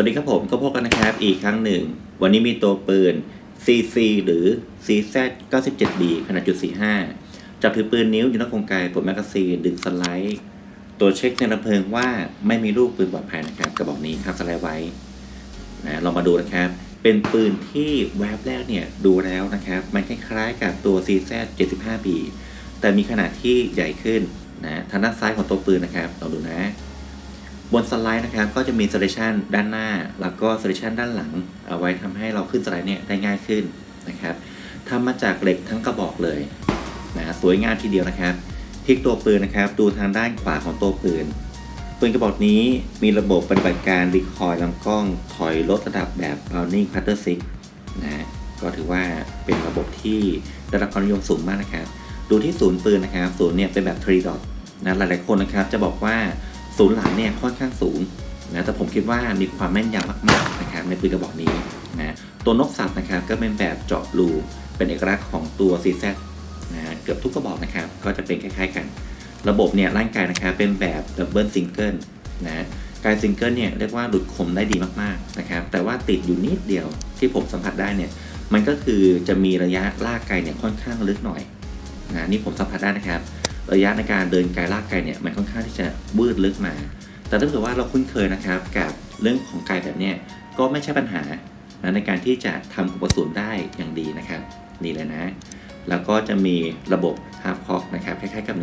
วัสดีครับผมก็พบกันนะครับอีกครั้งหนึ่ง วันนี้มีตัวปืน CC หรือ CZ 97B ขนาดจุด45จับถือปืนนิ้วอยู่นอกกรงไกปลดแมกกาซีนดึงสไลด์ตัวเช็คในระเพลิงว่าไม่มีลูกปืนปลอดภัยนะครับกระบอกนี้ครับสไลด์ไว้นะลองมาดูนะครับ เป็นปืนที่แวบแรกเนี่ยดูแล้วนะครับ มันคล้ายๆกับตัว CZ 75B แต่มีขนาดที่ใหญ่ขึ้นนะทางด้านซ้ายของตัวปืนนะครับลองดูนะ บนสไลด์นะครับก็จะมี selection ด้านหน้า แล้วก็ selection ด้านหลัง เอาไว้ทำให้เราขึ้นสไลด์เนี่ยได้ง่ายขึ้นนะครับทำมาจากเหล็กทั้งกระบอกเลยนะสวยงามทีเดียวนะครับพลิกตัวปืนนะครับ ดูทางด้านขวาของตัวปืนปืนกระบอกนี้มีระบบปฏิบัติการรีคอยลำกล้องถอยลดระดับแบบ Browning Cutter 6นะก็ถือว่าเป็นระบบที่ได้รับความนิยมสูงมากนะครับ ดูที่ศูนย์ปืนนะครับศูนย์เนี่ยเป็นแบบ 3 dot นะหลายๆคนนะครับจะบอกว่า ศูนย์หลังเนี่ยค่อนข้างสูงนะแต่ผมคิดว่ามีความแม่นยำมากๆนะครับในปืนกระบอกนี้นะตัวนกสับนะครับก็เป็นแบบเจาะรูเป็นเอกลักษณ์ของตัว CZ นะเกือบทุกกระบอกนะครับก็จะเป็นคล้ายๆกัน ระบบเนี่ยร่างกายนะครับเป็นแบบดับเบิลซิงเกิลนะการซิงเกิลเนี่ยเรียกว่าหลุดคมได้ดีมากๆนะครับแต่ว่าติดอยู่นิดเดียวที่ผมสัมผัสได้เนี่ยมันก็คือจะมีระยะลากไกลเนี่ยค่อนข้างลึกหน่อยนะนี่ผมสัมผัสได้นะครับ ระยะในการเดินไกลลากไกลเนี่ยมันค่อนข้างที่จะวืดลึกมา แต่ถ้าเกิดว่าเราคุ้นเคยนะครับกับเรื่องของไกลแบบเนี้ยก็ไม่ใช่ปัญหานะในการที่จะทำกุปสุนได้อย่างดีนะครับนี่เลยนะ แล้วก็จะมีระบบ half cock นะครับคล้ายๆกับ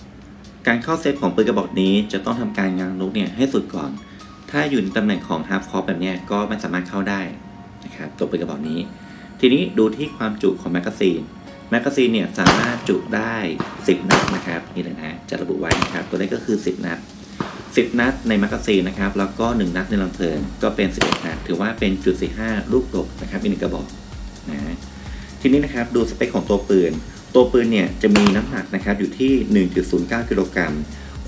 1911 การเข้าเซตของปืนกระบอกนี้จะต้องทำการยางลูกเนี่ยให้สุดก่อน ถ้าอยู่ในตำแหน่งของ half cock แบบนี้ก็ไม่สามารถเข้าได้นะครับตัวปืนกระบอกนี้ ทีนี้ดูที่ความจุของแมกกาซีน แมกกาซีนเนี่ยสามารถจุได้ 10 นัดนะครับนี่เลยนะจะระบุไว้นะครับตัวเลขก็คือ 10 นัด 10 นัดในแมกกาซีนนะครับแล้วก็ 1 นัดในลำเพลิงก็เป็น 11 นัดถือว่าเป็นจุด45ลูกดกนะครับอีกหนึ่งกระบอกนะทีนี้นะครับดูสเปคของตัวปืน ตัวปืนเนี่ยจะมีน้ำหนักนะครับอยู่ที่ 1.09 กิโลกรัม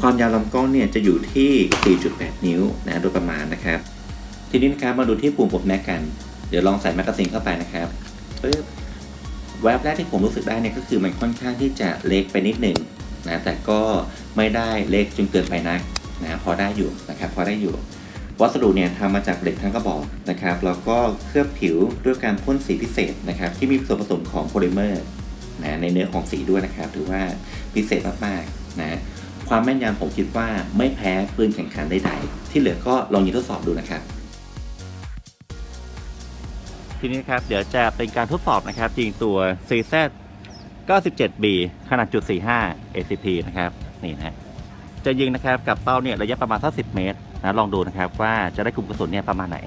ความยาวลำกล้องเนี่ยจะอยู่ที่ 4.8 นิ้วนะโดยประมาณนะครับ ทีนี้นะครับมาดูที่ปุ่มปลดแม็กกัน เดี๋ยวลองใส่แมกกาซีนเข้าไปนะครับปึ๊บ แวบแรกที่ผมรู้สึกได้เนี่ยก็คือมันค่อนข้างที่จะเล็กไปนิดหนึ่งนะแต่ก็ไม่ได้เล็กจนเกินไปนักนะพอได้อยู่นะครับพอได้อยู่ วัสดุเนี่ยทำมาจากเหล็กทั้งกระบอกนะครับแล้วก็เคลือบผิวด้วยการพ่นสีพิเศษนะครับที่มีส่วนผสมของโพลิเมอร์นะในเนื้อของสีด้วยนะครับถือว่าพิเศษมากๆนะความแม่นยำผมคิดว่าไม่แพ้ปืนแข่งขันใดๆที่เหลือก็ลองยิงทดสอบดูนะครับ ทีนี้ครับเดี๋ยวจะเป็นการทดสอบนะครับยิงตัว CZ 97B ขนาดจุด45 ACP นะครับนี่นะจะยิงนะครับกับเป้าเนี่ยระยะประมาณสัก10 เมตรนะลองดูนะครับว่าจะได้กลุ่มกระสุนเนี่ยประมาณไหน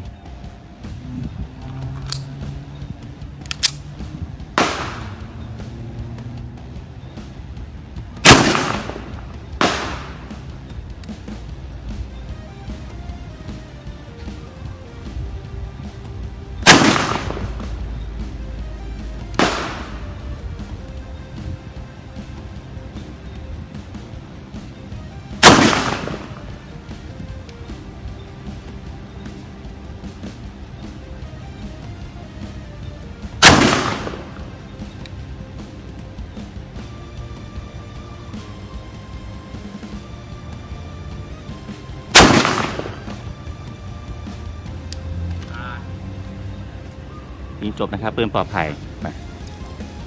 ยิงจบนะครับปืนปลอดภัยมา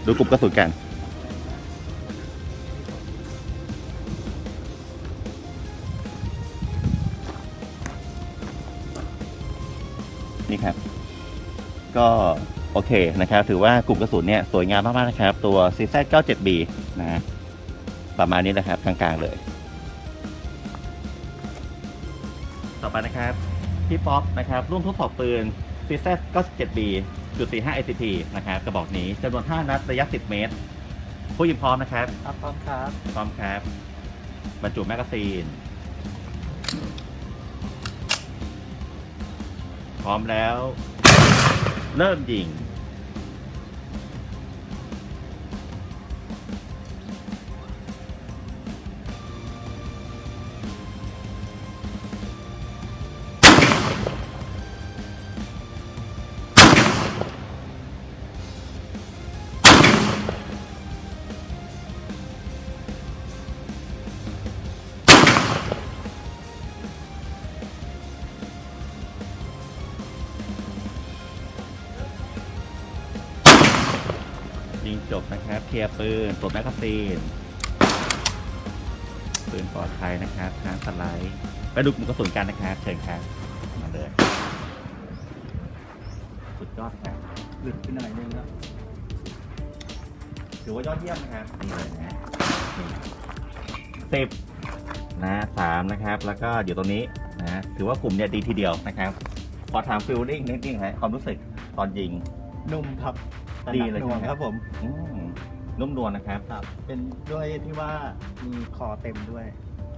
ดูกลุ่มกระสุนกัน นี่ครับ ก็โอเคนะครับ ถือว่ากลุ่มกระสุนเนี่ยสวยงามมากๆนะครับ ตัว CZ 97B นะฮะประมาณนี้นะครับกลางๆเลย ต่อไปนะครับ พี่ป๊อปนะครับ ร่วมทดสอบปืน CZ 97B จุด45 ACP นะครับกระบอกนี้จำนวน 5 นัดระยะ 10 เมตร ผู้ยิงพร้อมนะครับ ครับพร้อมครับพร้อมครับ บรรจุแมกกาซีน พร้อมแล้ว เริ่มยิง จบนะครับเคลียร์ปืนปลดแมกกาซีนปืนปลอดภัยนะครับค้างสไลด์ไปดูกลุ่มกระสุนกันนะครับเชิญครับมาเลยสุดยอดครับหลุดไปหน่อยนึงครับถือว่ายอดเยี่ยมนะครับนี่เลยนะนี่สิบนะสามนะครับ แล้วก็อยู่ตรงนี้นะถือว่ากลุ่มเนี่ยดีทีเดียวนะครับพอถามฟิลลิ่งนิดนึงฮะความรู้สึกตอนยิงนุ่มครับ ดีเลยหน่วงใช่ไหมครับผมอืมนุ่มนวลนะครับ ครับ เป็นด้วยที่ว่ามีคอเต็มด้วย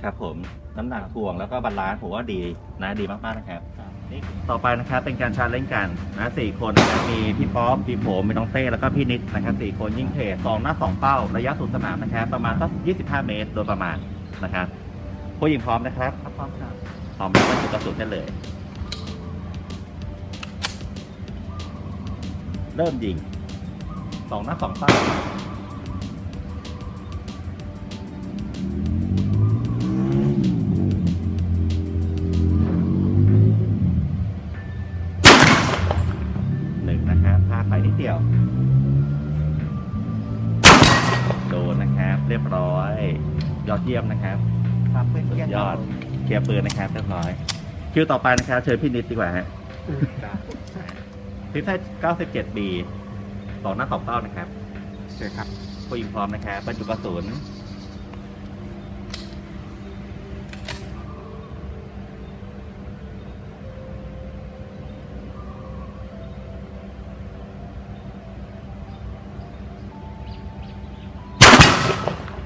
ครับผมน้ำหนักถ่วงแล้วก็บาลานซ์ผมว่าดีนะดีมากๆนะครับครับนี่ต่อไปนะครับเป็นการชาร์จเล่นกันนะสี่คนนะครับมีพี่ป๊อปพี่ผมมีน้องเต้แล้วก็พี่นิดนะครับสี่คนยิงเทรดสองหน้าสองเป้าระยะสุดสนามนะครับประมาณสัก25 เมตรโดยประมาณนะครับผู้ยิงพร้อมนะครับครับพร้อมครับพร้อมแล้วก็จุดกระสุนได้เลย เริ่มยิง สองหน้าสองเป้าหนึ่งนะครับพลาดไปนิดเดียว โดนนะครับ เรียบร้อย ยอดเยี่ยมนะครับครับเพื่อนสุเพื่อนดยอดเคลียร์ปืนนะครับเรียบร้อย คิวต่อไปนะครับ เชิญพี่นิดดีกว่าฮะครับพิซซ่า97 ปี สองหน้าสองเป้านะครับเชิญครับผู้ยิงพร้อมนะครับบรรจุกระสุน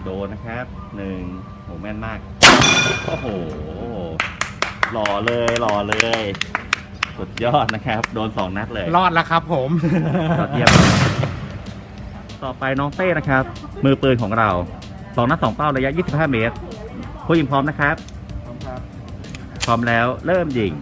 โดนนะครับหนึ่งโหแม่นมาก โอ้โห หล่อเลยหล่อเลย สุดยอดนะครับ โดนสองนัดเลย รอดแล้วครับผม ยอดเยี่ยม ต่อไปน้องเต้นะครับ มือปืนของเราสองนัดสองเป้าระยะ 25 เมตร ผู้ยิงพร้อมนะครับพร้อมครับ พร้อมแล้วเริ่มยิง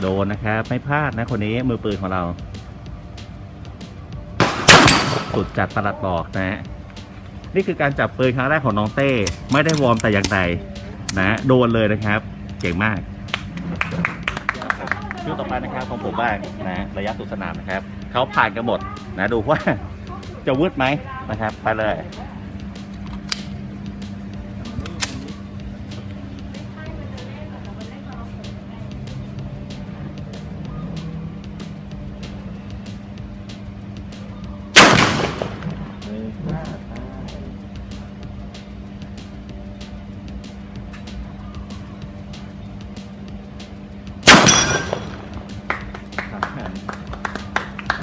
โดนนะครับ ไม่พลาดนะคนนี้มือปืนของเรา สุดจัดประหลัดบอกนะฮะ นี่คือการจับปืนครั้งแรกของน้องเต้ ไม่ได้วอร์มแต่อย่างใดนะโดนเลยนะครับ เก่งมากคิวต่อไปนะครับของผมบ้างนะระยะสุดสนามนะครับเขาผ่านกันหมดนะดูว่าจะวืดไหมนะครับ ไปเลย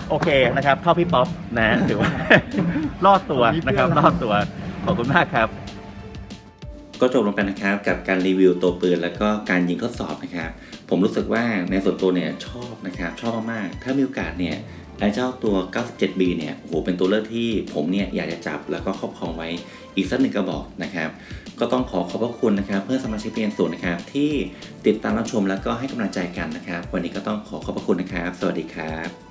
โอเคนะครับเข้าพี่ป๊อปนะถือว่า รอดตัวนะครับ รอดตัว ขอบคุณมากครับ ก็จบลงไปนะครับกับการรีวิวตัวปืนแล้วก็การยิงทดสอบนะครับ ผมรู้สึกว่าในส่วนตัวเนี่ยชอบนะครับชอบมากๆถ้ามีโอกาสเนี่ยไอ้เจ้าตัว 97B เนี่ยโอ้โหเป็นตัวเลือกที่ผมเนี่ยอยากจะจับแล้วก็ครอบครองไว้อีกสักหนึ่งกระบอกนะครับ ก็ต้องขอขอบพระคุณนะครับ เพื่อนสมาชิกเพียงส่วนนะครับ ที่ติดตามรับชมแล้วก็ให้กำลังใจกันนะครับ วันนี้ก็ต้องขอขอบพระคุณนะครับ สวัสดีครับ